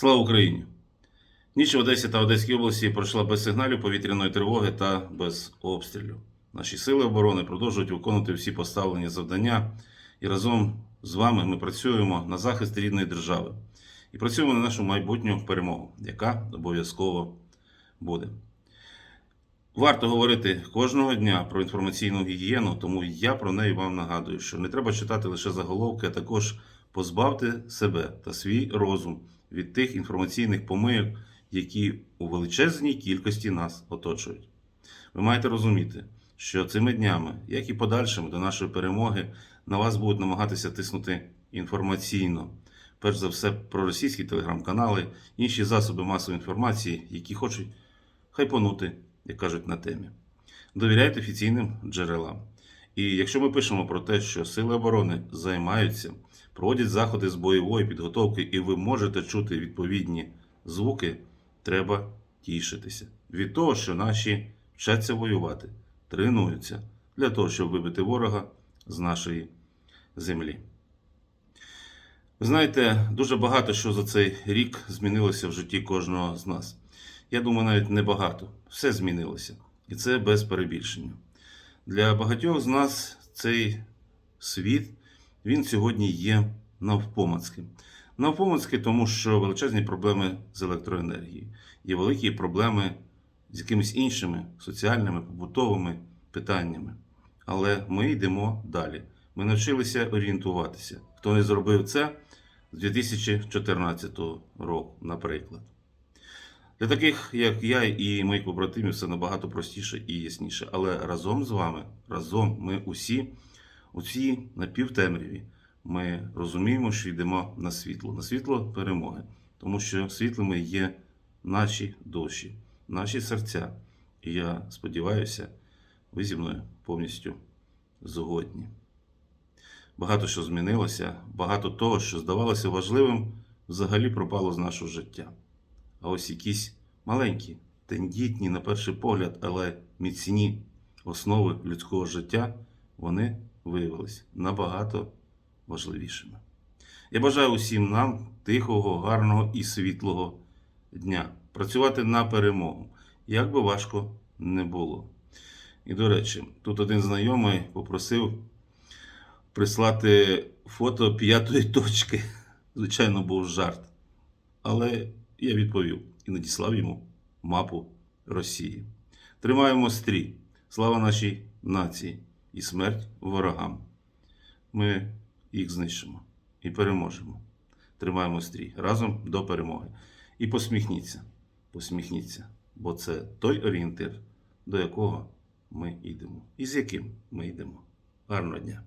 Слава Україні! Ніч в Одесі та Одеській області пройшла без сигналів повітряної тривоги та без обстрілів. Наші сили оборони продовжують виконувати всі поставлені завдання, і разом з вами ми працюємо на захист рідної держави і працюємо на нашу майбутню перемогу, яка обов'язково буде. Варто говорити кожного дня про інформаційну гігієну, тому я про неї вам нагадую, що не треба читати лише заголовки, а також позбавте себе та свій розум від тих інформаційних помийок, які у величезній кількості нас оточують. Ви маєте розуміти, що цими днями, як і подальшими до нашої перемоги, на вас будуть намагатися тиснути інформаційно. Перш за все, проросійські телеграм-канали, інші засоби масової інформації, які хочуть хайпонути, як кажуть, на темі. Довіряйте офіційним джерелам. І якщо ми пишемо про те, що сили оборони займаються, проводять заходи з бойової підготовки, і ви можете чути відповідні звуки, треба тішитися від того, що наші вчаться воювати, тренуються для того, щоб вибити ворога з нашої землі. Ви знаєте, дуже багато що за цей рік змінилося в житті кожного з нас. Я думаю, навіть небагато. Все змінилося. І це без перебільшення. Для багатьох з нас цей світ він сьогодні є навпомацьким. Навпомацький, тому що величезні проблеми з електроенергією, є великі проблеми з якимись іншими соціальними, побутовими питаннями. Але ми йдемо далі. Ми навчилися орієнтуватися. Хто не зробив це з 2014 року, наприклад. Для таких, як я і мої побратимі, все набагато простіше і ясніше. Але разом з вами, разом ми усі, у цій напівтемряві, ми розуміємо, що йдемо на світло, на світло перемоги, тому що світлими є наші душі, наші серця. І я сподіваюся, ви зі мною повністю згодні. Багато що змінилося, багато того, що здавалося важливим, взагалі пропало з нашого життя. А ось якісь маленькі, тендітні, на перший погляд, але міцні основи людського життя, вони виявилися набагато важливішими. Я бажаю усім нам тихого, гарного і світлого дня. Працювати на перемогу, як би важко не було. І до речі, тут один знайомий попросив прислати фото п'ятої точки. Звичайно, був жарт. Але я відповів і надіслав йому мапу Росії. Тримаємо стрій. Слава нашій нації і смерть ворогам. Ми їх знищимо і переможемо. Тримаємо стрій разом до перемоги. І посміхніться, посміхніться, бо це той орієнтир, до якого ми йдемо. І з яким ми йдемо. Гарного дня!